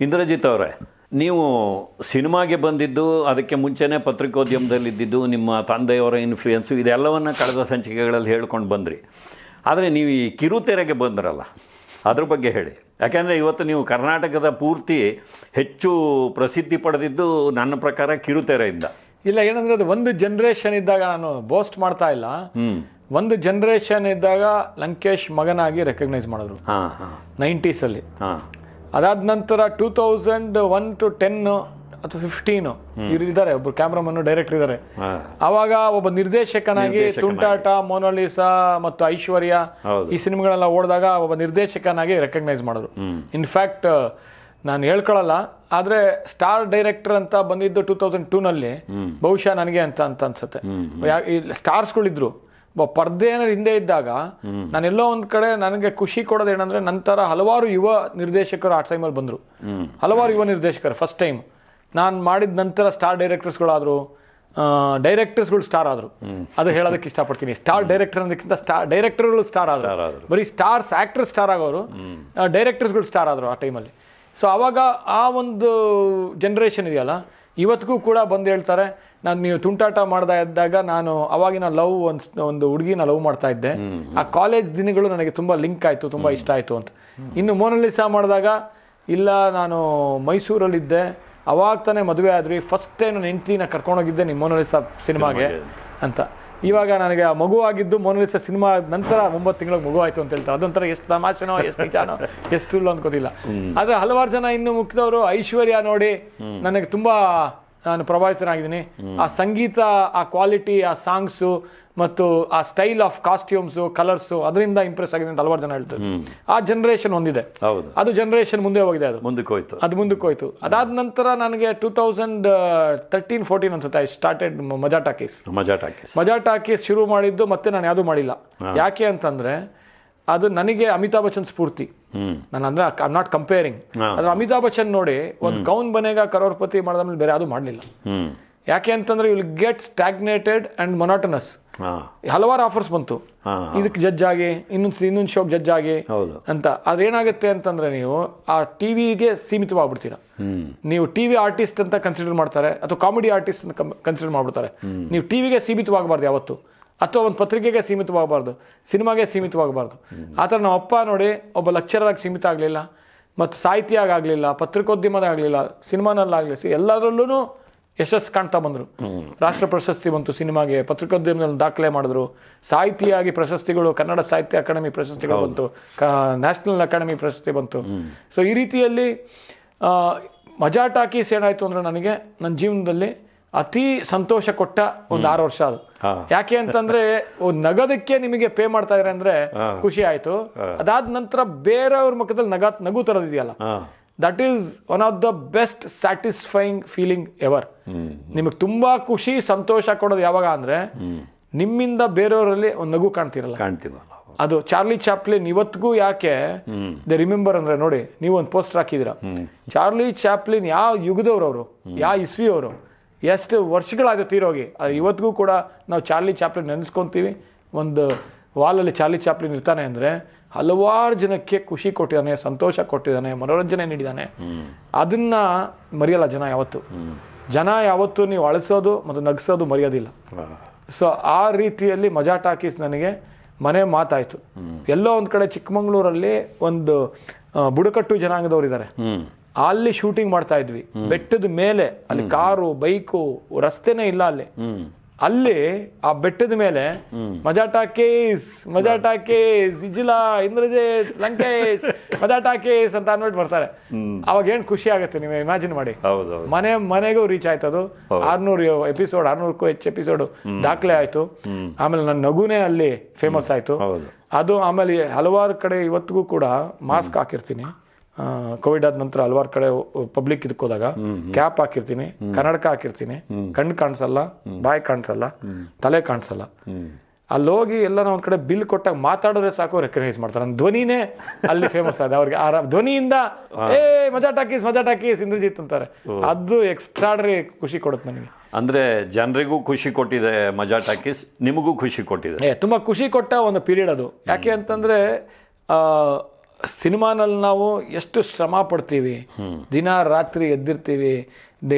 ಇಂದ್ರಜಿತ್ ಅವರೇ ನೀವು ಸಿನಿಮಾಗೆ ಬಂದಿದ್ದು ಅದಕ್ಕೆ ಮುಂಚೆನೇ ಪತ್ರಿಕೋದ್ಯಮದಲ್ಲಿದ್ದಿದ್ದು ನಿಮ್ಮ ತಂದೆಯವರ ಇನ್ಫ್ಲೂಯೆನ್ಸು ಇದೆಲ್ಲವನ್ನ ಕಳೆದ ಸಂಚಿಕೆಗಳಲ್ಲಿ ಹೇಳ್ಕೊಂಡು ಬಂದ್ರಿ. ಆದರೆ ನೀವು ಈ ಕಿರುತೆರೆಗೆ ಬಂದ್ರಲ್ಲ ಅದ್ರ ಬಗ್ಗೆ ಹೇಳಿ. ಯಾಕೆಂದರೆ ಇವತ್ತು ನೀವು ಕರ್ನಾಟಕದ ಪೂರ್ತಿ ಹೆಚ್ಚು ಪ್ರಸಿದ್ಧಿ ಪಡೆದಿದ್ದು ನನ್ನ ಪ್ರಕಾರ ಕಿರುತೆರೆಯಿಂದ. ಇಲ್ಲ ಏನಂದ್ರೆ ಅದು ಒಂದು ಜನ್ರೇಷನ್ ಇದ್ದಾಗ ನಾನು ಬೋಸ್ಟ್ ಮಾಡ್ತಾ ಇಲ್ಲ. ಒಂದು ಜನ್ರೇಷನ್ ಇದ್ದಾಗ ಲಂಕೇಶ್ ಮಗನಾಗಿ ರೆಕಗ್ನೈಸ್ ಮಾಡಿದ್ರು. ನೈಂಟೀಸಲ್ಲಿ. ಅದಾದ ನಂತರ two thousand one to ten ಅಥವಾ ಫಿಫ್ಟೀನ್ ಇವ್ರು ಇದ್ದಾರೆ ಒಬ್ರು ಕ್ಯಾಮ್ರಾಮನ್ ಡೈರೆಕ್ಟರ್ ಇದ್ದಾರೆ. ಅವಾಗ ಒಬ್ಬ ನಿರ್ದೇಶಕನಾಗಿ. ತುಂಟಾಟ ಮೋನಾಲಿಸಾ ಮತ್ತು ಐಶ್ವರ್ಯ ಈ ಸಿನಿಮಾಗಳೆಲ್ಲ ಓಡಿದಾಗ ಒಬ್ಬ ನಿರ್ದೇಶಕನಾಗಿ ರೆಕಗ್ನೈಸ್ ಮಾಡಿದ್ರು. ಇನ್ಫ್ಯಾಕ್ಟ್ ನಾನು ಹೇಳ್ಕೊಳ್ಳಲ್ಲ ಆದ್ರೆ ಸ್ಟಾರ್ ಡೈರೆಕ್ಟರ್ ಅಂತ ಬಂದಿದ್ದು ಟೂ ತೌಸಂಡ್ ಟೂನಲ್ಲಿ ಬಹುಶಃ ನನಗೆ ಅಂತ ಅಂತ ಅನ್ಸುತ್ತೆ. ಸ್ಟಾರ್ಸ್ಗಳಿದ್ರು ಒಬ್ಬ ಪರ್ದೆ ಏನಾದ್ರು ಹಿಂದೆ ಇದ್ದಾಗ ನಾನೆಲ್ಲೋ ಒಂದ್ ಕಡೆ ನನಗೆ ಖುಷಿ ಕೊಡೋದು ಏನಂದ್ರೆ ನಂತರ ಹಲವಾರು ಯುವ ನಿರ್ದೇಶಕರು ಆ ಟೈಮಲ್ಲಿ ಬಂದ್ರು. ಹಲವಾರು ಯುವ ನಿರ್ದೇಶಕರು ಫಸ್ಟ್ ಟೈಮ್ ನಾನು ಮಾಡಿದ ನಂತರ ಸ್ಟಾರ್ ಡೈರೆಕ್ಟರ್ಸ್ಗಳಾದ್ರು ಡೈರೆಕ್ಟರ್ಸ್ಗಳು ಸ್ಟಾರ್ ಆದ್ರು. ಅದು ಹೇಳೋದಕ್ಕೆ ಇಷ್ಟಪಡ್ತೀನಿ. ಸ್ಟಾರ್ ಡೈರೆಕ್ಟರ್ ಅನ್ನೋದಕ್ಕಿಂತ ಸ್ಟಾರ್ ಡೈರೆಕ್ಟರ್ಗಳು ಸ್ಟಾರ್ ಆದರು. ಬರೀ ಸ್ಟಾರ್ಸ್ ಆಕ್ಟರ್ ಸ್ಟಾರ್ ಆಗೋರು ಡೈರೆಕ್ಟರ್ಸ್ಗಳು ಸ್ಟಾರ್ ಆದರು ಆ ಟೈಮಲ್ಲಿ ಸೊ ಅವಾಗ ಆ ಒಂದು ಜನ್ರೇಷನ್ ಇದೆಯಲ್ಲ ಇವತ್ತಿಗೂ ಕೂಡ ಬಂದು ಹೇಳ್ತಾರೆ ನಾನು ನೀವು ತುಂಟಾಟ ಮಾಡ್ತಾ ಇದ್ದಾಗ ನಾನು ಅವಾಗಿನ ಲವ್ ಒಂದು ಒಂದು ಹುಡುಗಿನ ಲವ್ ಮಾಡ್ತಾ ಇದ್ದೆ. ಆ ಕಾಲೇಜ್ ದಿನಗಳು ನನಗೆ ತುಂಬ ಲಿಂಕ್ ಆಯಿತು ತುಂಬ ಇಷ್ಟ ಆಯಿತು ಅಂತ. ಇನ್ನು ಮೋನಲಿಸಾ ಮಾಡಿದಾಗ ಇಲ್ಲ ನಾನು ಮೈಸೂರಲ್ಲಿದ್ದೆ. ಅವಾಗ ತಾನೇ ಮದುವೆ ಆದ್ರಿ ಫಸ್ಟ್ ಟೈಮ್ ನನ್ನ ಹೆಂಡ್ತಿನ ಕರ್ಕೊಂಡೋಗಿದ್ದೆ ನಿಮ್ಮ ಮೋನಲಿಸಾ ಸಿನಿಮಾಗೆ ಅಂತ. ಇವಾಗ ನನಗೆ ಆ ಮಗು ಆಗಿದ್ದು ಮೋನಲಿಸ ಸಿನಿಮಾ ನಂತರ ಒಂಬತ್ತು ತಿಂಗಳಿಗೆ ಮಗು ಆಯ್ತು ಅಂತ ಹೇಳ್ತಾರೆ. ಅದೊಂಥರ ಎಷ್ಟು ತಮಾಷೆನೋ ಎಷ್ಟು ನಿಜಾನೋ ಎಷ್ಟು ಇಲ್ಲ ಅನ್ಕೋತಿಲ್ಲ ಆದರೆ ಆದ್ರೆ ಹಲವಾರು ಜನ ಇನ್ನು ಮುಖ್ಯದವರು ಐಶ್ವರ್ಯ ನೋಡಿ ನನಗೆ ತುಂಬಾ ನಾನು ಪ್ರಭಾವಿತನಾಗಿದ್ದೀನಿ. ಆ ಸಂಗೀತ ಆ ಕ್ವಾಲಿಟಿ ಆ ಸಾಂಗ್ಸು ಮತ್ತು ಆ ಸ್ಟೈಲ್ ಆಫ್ ಕಾಸ್ಟ್ಯೂಮ್ಸು ಕಲರ್ಸು ಅದರಿಂದ ಇಂಪ್ರೆಸ್ ಆಗಿದೆ ಅಂತ ಹಲವಾರು ಜನ ಹೇಳ್ತಾರೆ. ಆ ಜನರೇಷನ್ ಒಂದಿದೆ. ಹೌದು. ಅದು ಜನರೇಷನ್ ಮುಂದೆ ಹೋಗಿದೆ ಅದು. ಮುಂದಕ್ಕೆ ಹೋಯ್ತು. ಅದು ಮುಂದಕ್ಕೆ ಹೋಯ್ತು. ಅದಾದ ನಂತರ ನನಗೆ ಟೂ ತೌಸಂಡ್ ತರ್ಟೀನ್ ಫೋರ್ಟೀನ್ ಅನ್ಸುತ್ತೆ I started Majaa Talkies Majaa Talkies Majaa Talkies ಶುರು ಮಾಡಿದ್ದು ಮತ್ತೆ ನಾನು ಯಾವುದು ಮಾಡಿಲ್ಲ. ಯಾಕೆ ಅಂತಂದ್ರೆ ಅದು ನನಗೆ ಅಮಿತಾಬ್ ಬಚ್ಚನ್ ಸ್ಫೂರ್ತಿ. ನಾನು ಅಂದ್ರೆ ಐ ನಾಟ್ ಕಂಪೇರಿಂಗ್ ಅದ್ರ ಅಮಿತಾಬ್ ಬಚ್ಚನ್ ನೋಡಿ ಒಂದು ಕೌನ್ ಬನೇಗ ಕರೋರ್ಪತಿ ಮಾಡಿದ್ಮೇಲೆ ಬೇರೆ ಯಾವುದು ಮಾಡಲಿಲ್ಲ. ಯಾಕೆ ಅಂತಂದ್ರೆ will get stagnated and monotonous ಹಲವಾರು ಆಫರ್ಸ್ ಬಂತು. ಇದಕ್ಕೆ ಜಡ್ಜ್ ಆಗಿ ಇನ್ನೊಂದು ಇನ್ನೊಂದು ಶೋಕ್ ಜಡ್ಜ್ ಆಗಿ ಅಂತ. ಆದ್ರೆ ಏನಾಗುತ್ತೆ ಅಂತಂದ್ರೆ ನೀವು ಆ ಟಿವಿಗೆ ಸೀಮಿತವಾಗ್ಬಿಡ್ತೀರಾ. ನೀವು ಟಿವಿ ಆರ್ಟಿಸ್ಟ್ ಅಂತ ಕನ್ಸಿಡರ್ ಮಾಡ್ತಾರೆ ಅಥವಾ ಕಾಮಿಡಿ ಆರ್ಟಿಸ್ಟ್ ಅಂತ ಕನ್ಸಿಡರ್ ಮಾಡ್ಬಿಡ್ತಾರೆ. ನೀವು ಟಿವಿಗೆ ಸೀಮಿತವಾಗಬಾರ್ದು ಯಾವತ್ತು. ಅಥವಾ ಒಂದು ಪತ್ರಿಕೆಗೆ ಸೀಮಿತವಾಗಬಾರ್ದು ಸಿನಿಮಾಗೆ ಸೀಮಿತವಾಗಬಾರ್ದು. ಆ ಥರ ನಮ್ಮ ಅಪ್ಪ ನೋಡಿ ಒಬ್ಬ ಲೆಕ್ಚರರ್ ಆಗಿ ಸೀಮಿತ ಆಗಲಿಲ್ಲ ಮತ್ತು ಸಾಹಿತ್ಯ ಆಗಲಿಲ್ಲ ಪತ್ರಿಕೋದ್ಯಮದಾಗಲಿಲ್ಲ ಸಿನಿಮಾನಲ್ಲಾಗಲಿ ಎಲ್ಲದರಲ್ಲೂ ಯಶಸ್ಸು ಕಾಣ್ತಾ ಬಂದರು. ರಾಷ್ಟ್ರ ಪ್ರಶಸ್ತಿ ಬಂತು ಸಿನಿಮಾಗೆ ಪತ್ರಿಕೋದ್ಯಮದಲ್ಲಿ ದಾಖಲೆ ಮಾಡಿದ್ರು. ಸಾಹಿತಿಯಾಗಿ ಪ್ರಶಸ್ತಿಗಳು ಕನ್ನಡ ಸಾಹಿತ್ಯ ಅಕಾಡೆಮಿ ಪ್ರಶಸ್ತಿಗಳು ಬಂತು. ನ್ಯಾಷನಲ್ ಅಕಾಡೆಮಿ ಪ್ರಶಸ್ತಿ ಬಂತು. ಸೊ ಈ ರೀತಿಯಲ್ಲಿ ಮಜಾ ಟಾಕೀಸ್ ಏನಾಯ್ತು ಅಂದ್ರೆ ನನಗೆ ನನ್ನ ಜೀವನದಲ್ಲಿ ಅತಿ ಸಂತೋಷ ಕೊಟ್ಟ ಒಂದು ಆರು ವರ್ಷ ಅದು. ಯಾಕೆ ಅಂತಂದ್ರೆ ನಗದಕ್ಕೆ ನಿಮಗೆ ಪೇ ಮಾಡ್ತಾ ಇದ್ರೆ ಅಂದ್ರೆ ಖುಷಿ ಆಯ್ತು. ಅದಾದ ನಂತರ ಬೇರೆಯವ್ರ ಮುಖದಲ್ಲಿ ನಗ ನಗು ತರೋದಿದೆಯಲ್ಲ. That is one of the best satisfying feeling ever ನಿಮಗೆ ತುಂಬಾ ಖುಷಿ ಸಂತೋಷ ಕೊಡೋದು ಯಾವಾಗ ಅಂದ್ರೆ ನಿಮ್ಮಿಂದ ಬೇರೆಯವರಲ್ಲಿ ಒಂದು ನಗು ಕಾಣ್ತಿರಲ್ಲ. ಕಾಣ್ತೀವಲ್ಲ ಅದು ಚಾರ್ಲಿ ಚಾಪ್ಲಿನ್ ಇವತ್ತಿಗೂ ಯಾಕೆ ದ ರಿಮೆಂಬರ್ ಅಂದ್ರೆ ನೋಡಿ ನೀವು ಒಂದು ಪೋಸ್ಟರ್ ಹಾಕಿದಿರ ಚಾರ್ಲಿ ಚಾಪ್ಲಿನ್ ಯಾವ ಯುಗದವ್ರು ಅವರು? ಯಾವ ಇಸ್ವಿ ಅವರು ಎಷ್ಟು ವರ್ಷಗಳಾಗ ತೀರೋಗಿ? ಅದು ಇವತ್ತಿಗೂ ಕೂಡ ನಾವು ಚಾರ್ಲಿ ಚಾಪ್ಲಿನ್ ನೆನೆಸ್ಕೊಂತೀವಿ. ಒಂದು ವಾಲಲ್ಲಿ ಚಾರ್ಲಿ ಚಾಪ್ಲಿನ್ ಇರ್ತಾನೆ ಅಂದರೆ ಹಲವಾರು ಜನಕ್ಕೆ ಖುಷಿ ಕೊಟ್ಟಿದ್ದಾನೆ ಸಂತೋಷ ಕೊಟ್ಟಿದ್ದಾನೆ ಮನೋರಂಜನೆ ನೀಡಿದ್ದಾನೆ. ಅದನ್ನ ಮರೆಯಲ್ಲ ಜನ ಯಾವತ್ತು. ಜನ ಯಾವತ್ತು ನೀವು ಅಳಿಸೋದು ಮತ್ತು ನಗಿಸೋದು ಮರೆಯೋದಿಲ್ಲ. ಸೊ ಆ ರೀತಿಯಲ್ಲಿ ಮಜಾ ಟಾಕೀಸ್ ನನಗೆ ಮನೆ ಮಾತಾಯ್ತು. ಎಲ್ಲೋ ಒಂದ್ ಕಡೆ ಚಿಕ್ಕಮಂಗ್ಳೂರಲ್ಲಿ ಒಂದು ಬುಡಕಟ್ಟು ಜನಾಂಗದವ್ರು ಇದ್ದಾರೆ ಅಲ್ಲಿ ಶೂಟಿಂಗ್ ಮಾಡ್ತಾ ಇದ್ವಿ. ಬೆಟ್ಟದ ಮೇಲೆ ಅಲ್ಲಿ ಕಾರು ಬೈಕು ರಸ್ತೆನೇ ಇಲ್ಲ ಅಲ್ಲಿ. ಅಲ್ಲಿ ಆ ಬೆಟ್ಟದ ಮೇಲೆ ಮಜಾಟಾ ಕೇಸ್ ಮಜಾಟಾ ಕೇಸ್ ಇಜಿಲಾ ಇಂದ್ರಜಿತ್ ಲಂಕೇಶ್ ಮಜಾಟಾ ಕೇಸ್ ಅಂತ ಅನ್ಬಿಟ್ಟು ಬರ್ತಾರೆ. ಅವಾಗ ಏನ್ ಖುಷಿ ಆಗುತ್ತೆ ನೀವು ಇಮ್ಯಾಜಿನ್ ಮಾಡಿ. ಮನೆ ಮನೆಗೂ ರೀಚ್ ಆಯ್ತು ಅದು. ಆರ್ನೂರು ಎಪಿಸೋಡ್ ಆರ್ನೂರಕ್ಕೂ ಹೆಚ್ಚು ಎಪಿಸೋಡ್ ದಾಖಲೆ ಆಯ್ತು. ಆಮೇಲೆ ನನ್ನ ನಗುನೇ ಅಲ್ಲಿ ಫೇಮಸ್ ಆಯ್ತು. ಅದು ಆಮೇಲೆ ಹಲವಾರು ಕಡೆ ಇವತ್ತಿಗೂ ಕೂಡ ಮಾಸ್ಕ್ ಹಾಕಿರ್ತೀನಿ. ಕೋವಿಡ್ ಆದ ನಂತರ ಹಲವಾರು ಕಡೆ ಪಬ್ಲಿಕ್ ಇದಕ್ಕೋದಾಗ ಕ್ಯಾಪ್ ಹಾಕಿರ್ತೀನಿ ಕನ್ನಡಕ ಹಾಕಿರ್ತೀನಿ ಕಣ್ಣು ಕಾಣಿಸಲ್ಲ ಬಾಯಿ ಕಾಣಿಸಲ್ಲ ತಲೆ ಕಾಣಿಸಲ್ಲ. ಅಲ್ಲಿ ಹೋಗಿ ಎಲ್ಲ ಒಂದ್ ಕಡೆ ಬಿಲ್ ಕೊಟ್ಟಾಗ ಮಾತಾಡಿದ್ರೆ ಸಾಕು ರೆಕಗ್ನೈಸ್ ಮಾಡ್ತಾರೆ. ನನ್ನ ಧ್ವನಿನೇ ಅಲ್ಲಿ ಫೇಮಸ್ ಆದ. ಅವ್ರಿಗೆ ಆ ಧ್ವನಿಯಿಂದ ಏ ಮಜಾ ಟಾಕೀಸ್ ಮಜಾ ಟಾಕೀಸ್ ಇಂದ್ರಜಿತ್ ಅಂತಾರೆ. ಅದು ಎಕ್ಸ್ಟ್ರಾಡ್ರಿ ಖುಷಿ ಕೊಡುತ್ತೆ ನನಗೆ. ಅಂದ್ರೆ ಜನರಿಗೂ ಖುಷಿ ಕೊಟ್ಟಿದೆ ಮಜಾ ಟಾಕೀಸ್ ನಿಮಗೂ ಖುಷಿ ಕೊಟ್ಟಿದೆ? ತುಂಬಾ ಖುಷಿ ಕೊಟ್ಟ ಒಂದು ಪೀರಿಯಡ್ ಅದು. ಯಾಕೆ ಅಂತಂದ್ರೆ ಆ ಸಿನಿಮಾನಲ್ಲಿ ನಾವು ಎಷ್ಟು ಶ್ರಮ ಪಡ್ತೀವಿ ದಿನ ರಾತ್ರಿ ಎದ್ದಿರ್ತೀವಿ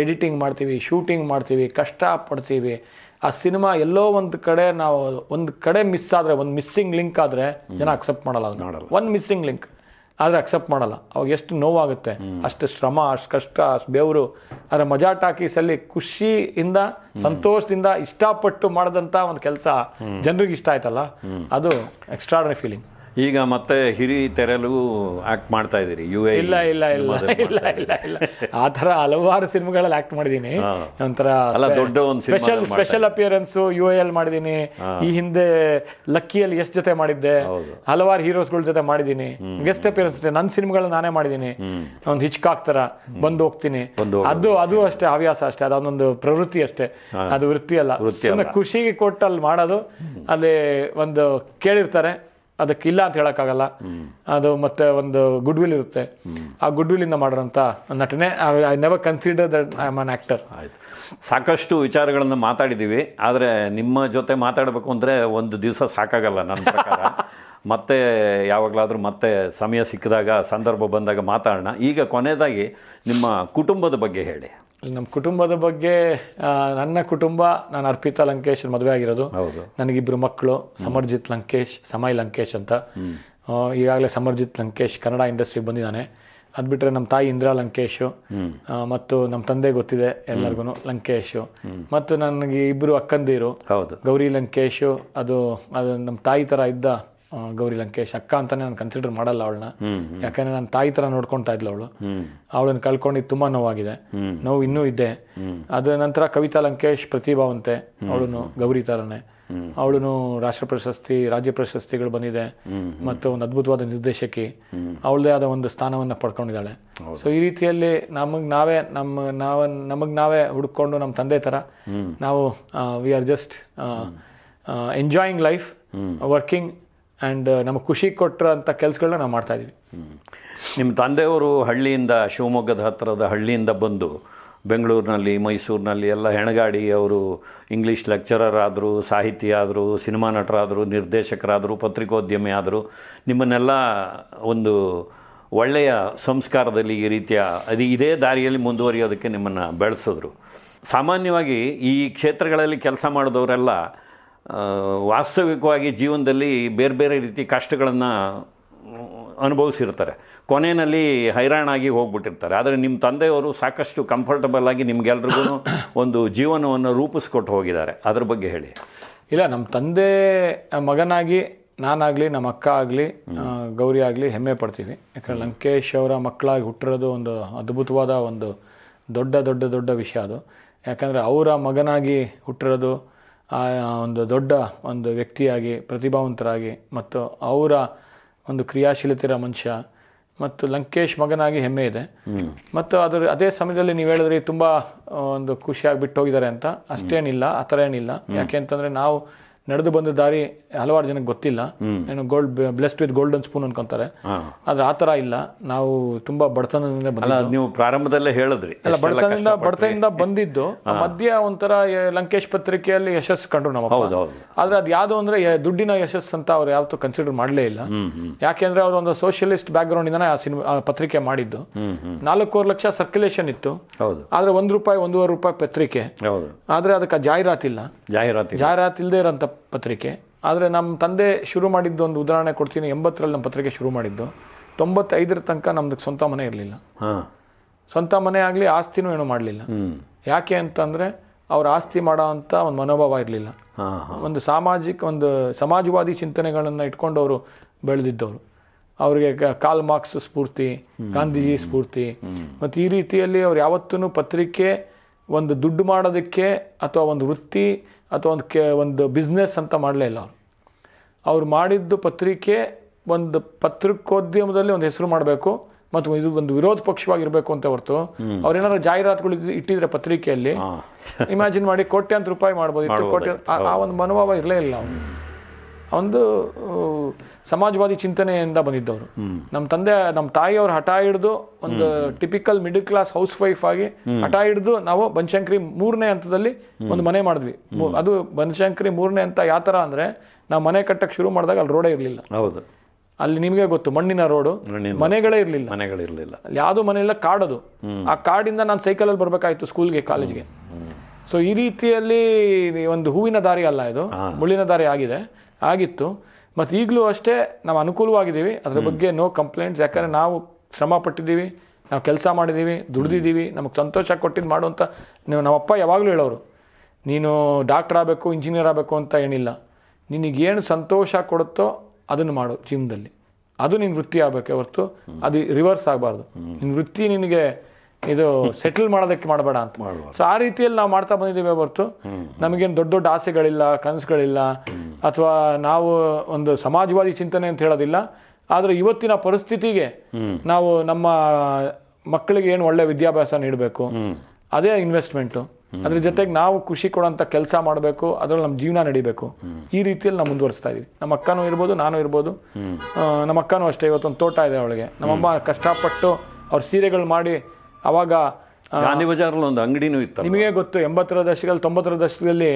ಎಡಿಟಿಂಗ್ ಮಾಡ್ತೀವಿ ಶೂಟಿಂಗ್ ಮಾಡ್ತೀವಿ ಕಷ್ಟ ಪಡ್ತೀವಿ. ಆ ಸಿನಿಮಾ ಎಲ್ಲೋ ಒಂದು ಕಡೆ ನಾವು ಒಂದು ಕಡೆ ಮಿಸ್ ಆದರೆ ಒಂದು ಮಿಸ್ಸಿಂಗ್ ಲಿಂಕ್ ಆದರೆ ಜನ ಅಕ್ಸೆಪ್ಟ್ ಮಾಡಲ್ಲ ಮಾಡಲ್ಲ. ಒಂದು ಮಿಸ್ಸಿಂಗ್ ಲಿಂಕ್ ಆದ್ರೆ ಅಕ್ಸೆಪ್ಟ್ ಮಾಡಲ್ಲ. ಅವಾಗ ಎಷ್ಟು ನೋವಾಗುತ್ತೆ. ಅಷ್ಟು ಶ್ರಮ ಅಷ್ಟು ಕಷ್ಟ ಅಷ್ಟು ಬೆವರು. ಆದರೆ ಮಜಾ ಟಾಕೀಸಲ್ಲಿ ಖುಷಿಯಿಂದ ಸಂತೋಷದಿಂದ ಇಷ್ಟಪಟ್ಟು ಮಾಡಿದಂಥ ಒಂದು ಕೆಲಸ ಜನರಿಗೆ ಇಷ್ಟ ಆಯ್ತಲ್ಲ? ಅದು ಎಕ್ಸ್ಟ್ರಾಡನರಿ ಫೀಲಿಂಗ್ ಈಗ ಮತ್ತೆ ಹಿರಿ ತೆರೆಲು ಆಕ್ಟ್ ಮಾಡ್ತಾ ಇದ್ದೀರಿ ಯು ಎ ಇಲ್ಲ ಇಲ್ಲ ಇಲ್ಲ ಇಲ್ಲ ಇಲ್ಲ ಇಲ್ಲ ಆ ಥರ ಹಲವಾರು ಸಿನಿಮಾಗಳಲ್ಲಿ ಆಕ್ಟ್ ಮಾಡಿದ್ದೀನಿ. ಒಂಥರ ಅಲ್ಲ, ದೊಡ್ಡ ಒಂದು ಸ್ಪೆಷಲ್ ಸ್ಪೆಷಲ್ ಅಪಿಯರೆನ್ಸ್ ಯು ಎಲ್ ಮಾಡಿದ್ದೀನಿ. ಈ ಹಿಂದೆ ಲಕ್ಕಿಯಲ್ಲಿ ಎಷ್ಟು ಜೊತೆ ಮಾಡಿದ್ದೆ. ಹಲವಾರು ಹೀರೋಸ್ಗಳ ಜೊತೆ ಮಾಡಿದ್ದೀನಿ. ಗೆಸ್ಟ್ ಅಪಿಯರೆನ್ಸ್ ನನ್ನ ಸಿನಿಮಾಗಳನ್ನ ನಾನೇ ಮಾಡಿದ್ದೀನಿ. ಒಂದು ಹಿಚ್ಕಾಕ್ ತರ ಬಂದು ಹೋಗ್ತೀನಿ. ಅದು ಅದು ಅಷ್ಟೇ ಹವ್ಯಾಸ ಅಷ್ಟೇ. ಅದೊಂದು ಪ್ರವೃತ್ತಿ ಅಷ್ಟೇ. ಅದು ವೃತ್ತಿ ಅಲ್ಲ ಖುಷಿಗೆ ಕೊಟ್ಟು ಅಲ್ಲಿ ಮಾಡೋದು ಅಲ್ಲಿ ಒಂದು ಕೇಳಿರ್ತಾರೆ. ಅದಕ್ಕೆ ಇಲ್ಲ ಅಂತ ಹೇಳೋಕ್ಕಾಗಲ್ಲ. ಅದು ಮತ್ತೆ ಒಂದು ಗುಡ್ ವಿಲ್ ಇರುತ್ತೆ. ಆ ಗುಡ್ ವಿಲ್ ಇಂದ ಮಾಡಿರೋಂಥ ನಟನೆ. I never consider that I am an actor ಆಯ್ತು. ಸಾಕಷ್ಟು ವಿಚಾರಗಳನ್ನು ಮಾತಾಡಿದ್ದೀವಿ. ಆದರೆ ನಿಮ್ಮ ಜೊತೆ ಮಾತಾಡಬೇಕು ಅಂದರೆ ಒಂದು ದಿವಸ ಸಾಕಾಗಲ್ಲ ನನ್ನ ಪ್ರಕಾರ. ಮತ್ತೆ ಯಾವಾಗಲಾದರೂ ಮತ್ತೆ ಸಮಯ ಸಿಕ್ಕಿದಾಗ ಸಂದರ್ಭ ಬಂದಾಗ ಮಾತಾಡೋಣ. ಈಗ ಕೊನೆಯದಾಗಿ ನಿಮ್ಮ ಕುಟುಂಬದ ಬಗ್ಗೆ ಹೇಳಿ. ನಮ್ಮ ಕುಟುಂಬದ ಬಗ್ಗೆ ನನ್ನ ಕುಟುಂಬ ನಾನು ಅರ್ಪಿತಾ ಲಂಕೇಶ್ ಮದುವೆ ಆಗಿರೋದು. ನನಗಿಬ್ರು ಮಕ್ಕಳು ಸಮರ್ಜಿತ್ ಲಂಕೇಶ್ ಸಮಯ್ ಲಂಕೇಶ್ ಅಂತ. ಈಗಾಗಲೇ ಸಮರ್ಜಿತ್ ಲಂಕೇಶ್ ಕನ್ನಡ ಇಂಡಸ್ಟ್ರಿ ಬಂದಿದ್ದಾನೆ. ಅದು ಬಿಟ್ಟರೆ ನಮ್ಮ ತಾಯಿ ಇಂದಿರಾ ಲಂಕೇಶು. ಮತ್ತು ನಮ್ಮ ತಂದೆ ಗೊತ್ತಿದೆ ಎಲ್ಲರಿಗೂ ಲಂಕೇಶು. ಮತ್ತು ನನಗೆ ಇಬ್ಬರು ಅಕ್ಕಂದಿರು. ಗೌರಿ ಲಂಕೇಶು ಅದು ಅದು ನಮ್ಮ ತಾಯಿ ಥರ ಇದ್ದ ಗೌರಿ ಲಂಕೇಶ್ ಅಕ್ಕ ಅಂತಾನೆ ನಾನು ಕನ್ಸಿಡರ್ ಮಾಡಲ್ಲ ಅವಳನ್ನ. ಯಾಕಂದ್ರೆ ನನ್ನ ತಾಯಿ ತರ ನೋಡ್ಕೊಂತಾ ಇದ್ಲು ಅವಳು. ಅವಳನ್ನ ಕಳ್ಕೊಂಡಿದ್ದು ತುಂಬಾ ನೋವಾಗಿದೆ. ನೋವು ಇನ್ನೂ ಇದೆ. ಅದರ ನಂತರ ಕವಿತಾ ಲಂಕೇಶ್ ಪ್ರತಿಭಾವಂತೆ ಅವಳನ್ನು ಗೌರಿ ತರನೇ. ಅವಳು ರಾಷ್ಟ್ರ ಪ್ರಶಸ್ತಿ ರಾಜ್ಯ ಪ್ರಶಸ್ತಿಗಳು ಬಂದಿದೆ. ಮತ್ತು ಒಂದು ಅದ್ಭುತವಾದ ನಿರ್ದೇಶಕಿ. ಅವಳದೇ ಆದ ಒಂದು ಸ್ಥಾನವನ್ನ ಪಡ್ಕೊಂಡಿದ್ದಾಳೆ. ಸೊ ಈ ರೀತಿಯಲ್ಲಿ ನಮಗ್ ನಾವೇ ನಮ್ಮ ನಾವ ನಮಗ್ ನಾವೇ ಹುಡ್ಕೊಂಡು ನಮ್ಮ ತಂದೆ ತರ ನಾವು we are just enjoying life working and ನಮಗೆ ಖುಷಿ ಕೊಟ್ಟಿರೋಂಥ ಕೆಲಸಗಳನ್ನ ನಾವು ಮಾಡ್ತಾ ಇದೀವಿ. ನಿಮ್ಮ ತಂದೆಯವರು ಹಳ್ಳಿಯಿಂದ, ಶಿವಮೊಗ್ಗದ ಹತ್ತಿರದ ಹಳ್ಳಿಯಿಂದ ಬಂದು ಬೆಂಗಳೂರಿನಲ್ಲಿ, ಮೈಸೂರಿನಲ್ಲಿ ಎಲ್ಲ ಹೆಣಗಾಡಿ ಅವರು ಇಂಗ್ಲೀಷ್ ಲೆಕ್ಚರರ್ ಆದರು, ಸಾಹಿತಿ ಆದರು, ಸಿನಿಮಾ ನಟರಾದರು, ನಿರ್ದೇಶಕರಾದರು, ಪತ್ರಿಕೋದ್ಯಮಿ ಆದರು, ನಿಮ್ಮನ್ನೆಲ್ಲ ಒಂದು ಒಳ್ಳೆಯ ಸಂಸ್ಕಾರದಲ್ಲಿ ಈ ರೀತಿಯ ಅದು ಇದೇ ದಾರಿಯಲ್ಲಿ ಮುಂದುವರಿಯೋದಕ್ಕೆ ನಿಮ್ಮನ್ನು ಬೆಳೆಸಿದ್ರು. ಸಾಮಾನ್ಯವಾಗಿ ಈ ಕ್ಷೇತ್ರಗಳಲ್ಲಿ ಕೆಲಸ ಮಾಡಿದವರೆಲ್ಲ ವಾಸ್ತವಿಕವಾಗಿ ಜೀವನದಲ್ಲಿ ಬೇರೆ ಬೇರೆ ರೀತಿ ಕಷ್ಟಗಳನ್ನು ಅನುಭವಿಸಿರ್ತಾರೆ. ಕೊನೆಯಲ್ಲಿ ಹೈರಾಣಾಗಿ ಹೋಗ್ಬಿಟ್ಟಿರ್ತಾರೆ. ಆದರೆ ನಿಮ್ಮ ತಂದೆಯವರು ಸಾಕಷ್ಟು ಕಂಫರ್ಟಬಲ್ ಆಗಿ ನಿಮಗೆಲ್ರಿಗೂ ಒಂದು ಜೀವನವನ್ನು ರೂಪಿಸ್ಕೊಟ್ಟು ಹೋಗಿದ್ದಾರೆ. ಅದ್ರ ಬಗ್ಗೆ ಹೇಳಿ. ಇಲ್ಲ ನಮ್ಮ ತಂದೆ ಮಗನಾಗಿ ನಾನಾಗಲಿ ನಮ್ಮ ಅಕ್ಕ ಆಗಲಿ ಗೌರಿ ಆಗಲಿ ಹೆಮ್ಮೆ ಪಡ್ತೀವಿ. ಯಾಕಂದ್ರೆ ಲಂಕೇಶ್ ಅವರ ಮಕ್ಕಳಾಗಿ ಹುಟ್ಟಿರೋದು ಒಂದು ಅದ್ಭುತವಾದ ಒಂದು ದೊಡ್ಡ ದೊಡ್ಡ ದೊಡ್ಡ ವಿಷಯ ಅದು. ಯಾಕಂದರೆ ಅವರ ಮಗನಾಗಿ ಹುಟ್ಟಿರೋದು ಒಂದು ದೊಡ್ಡ ಒಂದು ವ್ಯಕ್ತಿಯಾಗಿ ಪ್ರತಿಭಾವಂತರಾಗಿ ಮತ್ತು ಅವರ ಒಂದು ಕ್ರಿಯಾಶೀಲತೆ ಇರೋ ಮನುಷ್ಯ ಮತ್ತು ಲಂಕೇಶ್ ಮಗನಾಗಿ ಹೆಮ್ಮೆ ಇದೆ. ಮತ್ತು ಅದರ ಅದೇ ಸಮಯದಲ್ಲಿ ನೀವು ಹೇಳಿದ್ರಿ ತುಂಬಾ ಒಂದು ಖುಷಿಯಾಗಿ ಬಿಟ್ಟು ಹೋಗಿದ್ದಾರೆ ಅಂತ. ಅಷ್ಟೇನಿಲ್ಲ ಆ ಥರ ಏನಿಲ್ಲ. ಯಾಕೆ ಅಂತಂದ್ರೆ ನಾವು ನಡೆದು ಬಂದ ದಾರಿ ಹಲವಾರು ಜನಕ್ಕೆ ಗೊತ್ತಿಲ್ಲ. ಏನು gold blessed with golden spoon ಅನ್ಕೊಂತಾರೆ. ಆದ್ರೆ ಆ ಥರ ಇಲ್ಲ. ನಾವು ತುಂಬಾ ಬಡತನದಿಂದ ನೀವು ಪ್ರಾರಂಭದಲ್ಲೇ ಹೇಳಿದ್ರಿ. ಅಲ್ಲ ಬಡತನದಿಂದ ಬಡತನದಿಂದ ಬಂದಿದ್ದು ಮಧ್ಯ ಒಂಥರ ಲಂಕೇಶ್ ಪತ್ರಿಕೆಯಲ್ಲಿ ಯಶಸ್ಸು ಕಂಡ್ರು ನಮ್ಮ ಆದ್ರೆ ಅದು ಯಾವುದು ಅಂದ್ರೆ ದುಡ್ಡಿನ ಯಶಸ್ಸು ಅಂತ ಅವ್ರು ಯಾವತ್ತೂ ಕನ್ಸಿಡರ್ ಮಾಡಲೇ ಇಲ್ಲ. ಯಾಕೆಂದ್ರೆ ಅವ್ರು ಒಂದು ಸೋಷಿಯಲಿಸ್ಟ್ ಬ್ಯಾಕ್ಗ್ರೌಂಡ್ ಇಂದ ಆ ಸಿನಿಮಾ ಪತ್ರಿಕೆ ಮಾಡಿದ್ದು. ನಾಲ್ಕೂವರೆ ಲಕ್ಷ ಸರ್ಕ್ಯುಲೇಷನ್ ಇತ್ತು. ಹೌದು. ಆದ್ರೆ ಒಂದ್ ರೂಪಾಯಿ ಒಂದೂವರೆ ರೂಪಾಯಿ ಪತ್ರಿಕೆ. ಹೌದು. ಆದ್ರೆ ಅದಕ್ಕೆ ಜಾಹೀರಾತಿಲ್ಲ. ಜಾಹೀರಾತಿ ಜಾಹೀರಾತು ಇಲ್ಲದೆ ಇರೋಂಥ ಪತ್ರಿಕೆ. ಆದರೆ ನಮ್ಮ ತಂದೆ ಶುರು ಮಾಡಿದ್ದು ಒಂದು ಉದಾಹರಣೆ ಕೊಡ್ತೀನಿ. ಎಂಬತ್ತರಲ್ಲಿ ನಮ್ಮ ಪತ್ರಿಕೆ ಶುರು ಮಾಡಿದ್ದು. ತೊಂಬತ್ತೈದರ ತನಕ ನಮ್ದು ಸ್ವಂತ ಮನೆ ಇರಲಿಲ್ಲ. ಸ್ವಂತ ಮನೆ ಆಗಲಿ ಆಸ್ತಿನೂ ಏನೂ ಮಾಡಲಿಲ್ಲ. ಯಾಕೆ ಅಂತಂದ್ರೆ ಅವ್ರ ಆಸ್ತಿ ಮಾಡೋ ಅಂಥ ಒಂದು ಮನೋಭಾವ ಇರಲಿಲ್ಲ. ಒಂದು ಸಾಮಾಜಿಕ ಒಂದು ಸಮಾಜವಾದಿ ಚಿಂತನೆಗಳನ್ನು ಇಟ್ಕೊಂಡು ಅವರು ಬೆಳೆದಿದ್ದವರು. ಅವರಿಗೆ ಕಾಲ್ ಮಾರ್ಕ್ಸ್ ಸ್ಫೂರ್ತಿ ಗಾಂಧೀಜಿ ಸ್ಫೂರ್ತಿ. ಮತ್ತು ಈ ರೀತಿಯಲ್ಲಿ ಅವ್ರು ಯಾವತ್ತೂ ಪತ್ರಿಕೆ ಒಂದು ದುಡ್ಡು ಮಾಡೋದಕ್ಕೆ ಅಥವಾ ಒಂದು ವೃತ್ತಿ ಅಥವಾ ಒಂದು ಕೆ ಒಂದು ಬಿಸ್ನೆಸ್ ಅಂತ ಮಾಡಲೇ ಇಲ್ಲ ಅವರು. ಅವ್ರು ಮಾಡಿದ್ದು ಪತ್ರಿಕೆ ಒಂದು ಪತ್ರಿಕೋದ್ಯಮದಲ್ಲಿ ಒಂದು ಹೆಸರು ಮಾಡಬೇಕು ಮತ್ತು ಇದು ಒಂದು ವಿರೋಧ ಪಕ್ಷವಾಗಿರಬೇಕು ಅಂತ ಹೊರತು ಅವ್ರೇನಾದ್ರು ಜಾಹೀರಾತುಗಳು ಇದ್- ಇಟ್ಟಿದ್ರೆ ಪತ್ರಿಕೆಯಲ್ಲಿ ಇಮ್ಯಾಜಿನ್ ಮಾಡಿ ಕೋಟ್ಯಾಂತರ ರೂಪಾಯಿ ಮಾಡ್ಬೋದಿತ್ತು ಕೋಟ್ಯ ಆ- ಆ ಒಂದು ಮನೋಭಾವ ಇರಲೇ ಇಲ್ಲ ಅವನು ಒಂದು ಸಮಾಜವಾದಿ ಚಿಂತನೆಯಿಂದ ಬಂದಿದ್ದವರು. ನಮ್ಮ ತಂದೆ ನಮ್ಮ ತಾಯಿಯವ್ರ ಹಠ ಹಿಡಿದು ಒಂದು typical middle class housewife ಆಗಿ ಹಠ ಹಿಡಿದು ನಾವು ಬನಶಂಕರಿ ಮೂರನೇ ಹಂತದಲ್ಲಿ ಒಂದು ಮನೆ ಮಾಡಿದ್ವಿ. ಅದು ಬನಶಂಕರಿ ಮೂರನೇ ಹಂತ ಯಾವ ಥರ ಅಂದರೆ ನಾವು ಮನೆ ಕಟ್ಟಕ್ಕೆ ಶುರು ಮಾಡಿದಾಗ ಅಲ್ಲಿ ರೋಡೇ ಇರಲಿಲ್ಲ. ಹೌದು. ಅಲ್ಲಿ ನಿಮಗೆ ಗೊತ್ತು ಮಣ್ಣಿನ ರೋಡು ಮನೆಗಳೇ ಇರಲಿಲ್ಲ. ಮನೆಗಳಿರಲಿಲ್ಲ ಅಲ್ಲಿ ಮನೆ ಇಲ್ಲ ಕಾಡದು. ಆ ಕಾಡಿಂದ ನಾನು ಸೈಕಲಲ್ಲಿ ಬರಬೇಕಾಯ್ತು ಸ್ಕೂಲ್ಗೆ ಕಾಲೇಜ್ಗೆ. ಸೊ ಈ ರೀತಿಯಲ್ಲಿ ಒಂದು ಹೂವಿನ ದಾರಿ ಅಲ್ಲ ಇದು. ಮುಳ್ಳಿನ ದಾರಿ ಆಗಿದೆ. ಆಗಿತ್ತು. ಮತ್ತು ಈಗಲೂ ಅಷ್ಟೇ ನಾವು ಅನುಕೂಲವಾಗಿದ್ದೀವಿ. ಅದ್ರ ಬಗ್ಗೆ ನೋ ಕಂಪ್ಲೇಂಟ್ಸ್ ಯಾಕಂದರೆ ನಾವು ಶ್ರಮ ಪಟ್ಟಿದ್ದೀವಿ. ನಾವು ಕೆಲಸ ಮಾಡಿದ್ದೀವಿ ದುಡಿದಿದ್ದೀವಿ. ನಮಗೆ ಸಂತೋಷ ಕೊಟ್ಟಿದ್ದು ಮಾಡುವಂಥ ನೀವು ನಮ್ಮಪ್ಪ ಯಾವಾಗಲೂ ಹೇಳೋರು ನೀನು ಡಾಕ್ಟರ್ ಆಗಬೇಕು ಇಂಜಿನಿಯರ್ ಆಗಬೇಕು ಅಂತ ಏನಿಲ್ಲ. ನಿನಗೇನು ಸಂತೋಷ ಕೊಡುತ್ತೋ ಅದನ್ನು ಮಾಡು ಜೀವನದಲ್ಲಿ ಅದು ನಿನ್ನ ವೃತ್ತಿ ಆಗಬೇಕೆ ಹೊರತು ಅದು ರಿವರ್ಸ್ ಆಗಬಾರ್ದು. ನಿನ್ನ ವೃತ್ತಿ ನಿನಗೆ ಇದು ಸೆಟಲ್ ಮಾಡೋದಕ್ಕೆ ಮಾಡಬೇಡ ಅಂತ. ಸೊ ಆ ರೀತಿಯಲ್ಲಿ ನಾವು ಮಾಡ್ತಾ ಬಂದಿದ್ದೀವಿ ಹೊರತು. ನಮಗೇನು ದೊಡ್ಡ ದೊಡ್ಡ ಆಸೆಗಳಿಲ್ಲ ಕನಸುಗಳಿಲ್ಲ. ಅಥವಾ ನಾವು ಒಂದು ಸಮಾಜವಾದಿ ಚಿಂತನೆ ಅಂತ ಹೇಳೋದಿಲ್ಲ ಆದರೆ ಇವತ್ತಿನ ಪರಿಸ್ಥಿತಿಗೆ ನಾವು ನಮ್ಮ ಮಕ್ಕಳಿಗೆ ಏನು ಒಳ್ಳೆ ವಿದ್ಯಾಭ್ಯಾಸ ನೀಡಬೇಕು ಅದೇ ಇನ್ವೆಸ್ಟ್ಮೆಂಟು ಅದ್ರ ಜೊತೆಗೆ ನಾವು ಖುಷಿ ಕೊಡೋಂಥ ಕೆಲಸ ಮಾಡಬೇಕು ಅದರಲ್ಲಿ ನಮ್ಮ ಜೀವನ ನಡಿಬೇಕು. ಈ ರೀತಿಯಲ್ಲಿ ನಾವು ಮುಂದುವರಿಸ್ತಾ ಇದೀವಿ. ನಮ್ಮ ಅಕ್ಕನೂ ಇರ್ಬೋದು ನಾನು ಇರ್ಬೋದು. ನಮ್ಮ ಅಕ್ಕನೂ ಅಷ್ಟೇ ಇವತ್ತೊಂದು ತೋಟ ಇದೆ ಅವಳಿಗೆ. ನಮ್ಮಮ್ಮ ಕಷ್ಟಪಟ್ಟು ಅವ್ರ ಸೀರೆಗಳು ಮಾಡಿ ಅವಾಗ ಗಾಂಧಿ ಬಜಾರ್ ಒಂದು ಅಂಗಡಿನೂ ಇತ್ತು ನಿಮಗೆ ಗೊತ್ತು ಎಂಬತ್ತರ ದಶಕದಲ್ಲಿ ತೊಂಬತ್ತರ ದಶಕದಲ್ಲಿ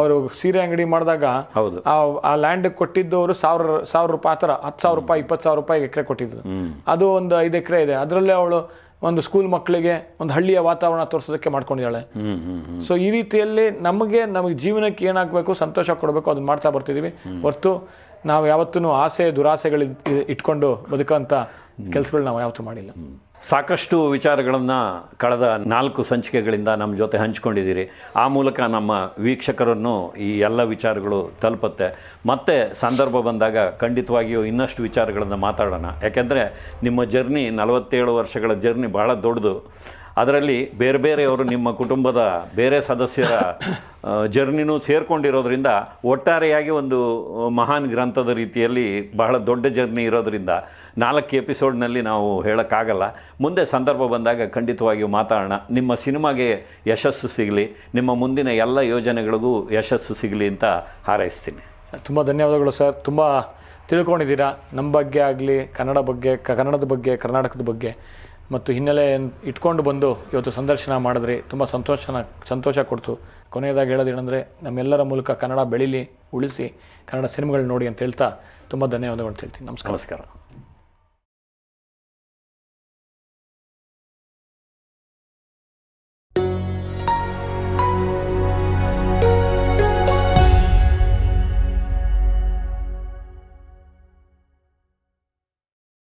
ಅವರು ಸೀರೆ ಅಂಗಡಿ ಮಾಡಿದಾಗ ಹೌದು. ಆ ಲ್ಯಾಂಡ್ ಕೊಟ್ಟಿದ್ದವರು ಸಾವಿರ ಸಾವಿರ ರೂಪಾಯಿ ಆತರ ಥರ ಹತ್ತು ಸಾವಿರ ರೂಪಾಯಿ ಇಪ್ಪತ್ತು ಸಾವಿರ ರೂಪಾಯಿ ಎಕರೆ ಕೊಟ್ಟಿದ್ರು. ಅದು ಒಂದು ಐದು ಎಕರೆ ಇದೆ. ಅದರಲ್ಲೇ ಅವಳು ಒಂದು ಸ್ಕೂಲ್ ಮಕ್ಕಳಿಗೆ ಒಂದು ಹಳ್ಳಿಯ ವಾತಾವರಣ ತೋರಿಸೋದಕ್ಕೆ ಮಾಡ್ಕೊಂಡಿದ್ದಾಳೆ. ಸೊ ಈ ರೀತಿಯಲ್ಲಿ ನಮಗೆ ನಮಗೆ ಜೀವನಕ್ಕೆ ಏನಾಗಬೇಕು ಸಂತೋಷ ಕೊಡಬೇಕು ಅದನ್ನ ಮಾಡ್ತಾ ಬರ್ತಿದ್ದೀವಿ. ಹೊರತು ನಾವು ಯಾವತ್ತೂ ಆಸೆ ದುರಾಸೆಗಳು ಇಟ್ಕೊಂಡು ಬದುಕೋಂಥ ಕೆಲಸಗಳು ನಾವು ಯಾವತ್ತೂ ಮಾಡಿಲ್ಲ. ಸಾಕಷ್ಟು ವಿಚಾರಗಳನ್ನು ಕಳೆದ ನಾಲ್ಕು ಸಂಚಿಕೆಗಳಿಂದ ನಮ್ಮ ಜೊತೆ ಹಂಚ್ಕೊಂಡಿದ್ದೀರಿ. ಆ ಮೂಲಕ ನಮ್ಮ ವೀಕ್ಷಕರನ್ನು ಈ ಎಲ್ಲ ವಿಚಾರಗಳು ತಲುಪುತ್ತೆ. ಮತ್ತೆ ಸಂದರ್ಭ ಬಂದಾಗ ಖಂಡಿತವಾಗಿಯೂ ಇನ್ನಷ್ಟು ವಿಚಾರಗಳನ್ನು ಮಾತಾಡೋಣ. ಯಾಕೆಂದರೆ ನಿಮ್ಮ ಜರ್ನಿ ನಲವತ್ತೇಳು ವರ್ಷಗಳ ಜರ್ನಿ ಬಹಳ ದೊಡ್ಡದು. ಅದರಲ್ಲಿ ಬೇರೆ ಬೇರೆಯವರು ನಿಮ್ಮ ಕುಟುಂಬದ ಬೇರೆ ಸದಸ್ಯರ ಜರ್ನಿನೂ ಸೇರ್ಕೊಂಡಿರೋದ್ರಿಂದ ಒಟ್ಟಾರೆಯಾಗಿ ಒಂದು ಮಹಾನ್ ಗ್ರಂಥದ ರೀತಿಯಲ್ಲಿ ಬಹಳ ದೊಡ್ಡ ಜರ್ನಿ ಇರೋದರಿಂದ ನಾಲ್ಕು ಎಪಿಸೋಡ್ನಲ್ಲಿ ನಾವು ಹೇಳೋಕ್ಕಾಗಲ್ಲ. ಮುಂದೆ ಸಂದರ್ಭ ಬಂದಾಗ ಖಂಡಿತವಾಗಿಯೂ ಮಾತಾಡೋಣ. ನಿಮ್ಮ ಸಿನಿಮಾಗೆ ಯಶಸ್ಸು ಸಿಗಲಿ ನಿಮ್ಮ ಮುಂದಿನ ಎಲ್ಲ ಯೋಜನೆಗಳಿಗೂ ಯಶಸ್ಸು ಸಿಗಲಿ ಅಂತ ಹಾರೈಸ್ತೀನಿ. ತುಂಬ ಧನ್ಯವಾದಗಳು ಸರ್. ತುಂಬ ತಿಳ್ಕೊಂಡಿದ್ದೀರಾ. ನಮ್ಮ ಬಗ್ಗೆ ಆಗಲಿ ಕನ್ನಡ ಬಗ್ಗೆ ಕ- ಕನ್ನಡದ ಬಗ್ಗೆ ಕರ್ನಾಟಕದ ಬಗ್ಗೆ. ಮತ್ತು ಹಿನ್ನೆಲೆ ಇಟ್ಕೊಂಡು ಬಂದು ಇವತ್ತು ಸಂದರ್ಶನ ಮಾಡಿದ್ರಿ ತುಂಬ ಸಂತೋಷನ ಸಂತೋಷ ಕೊಡ್ತು. ಕೊನೆಯದಾಗಿ ಹೇಳೋದೇನೆಂದರೆ ನಮ್ಮೆಲ್ಲರ ಮೂಲಕ ಕನ್ನಡ ಬೆಳೀಲಿ, ಉಳಿಸಿ ಕನ್ನಡ ಸಿನಿಮಾಗಳು ನೋಡಿ ಅಂತ ಹೇಳ್ತಾ ತುಂಬ ಧನ್ಯವಾದಗಳು ಅಂತ ಹೇಳ್ತೀನಿ. ನಮಸ್ಕಾರ. ನಮಸ್ಕಾರ.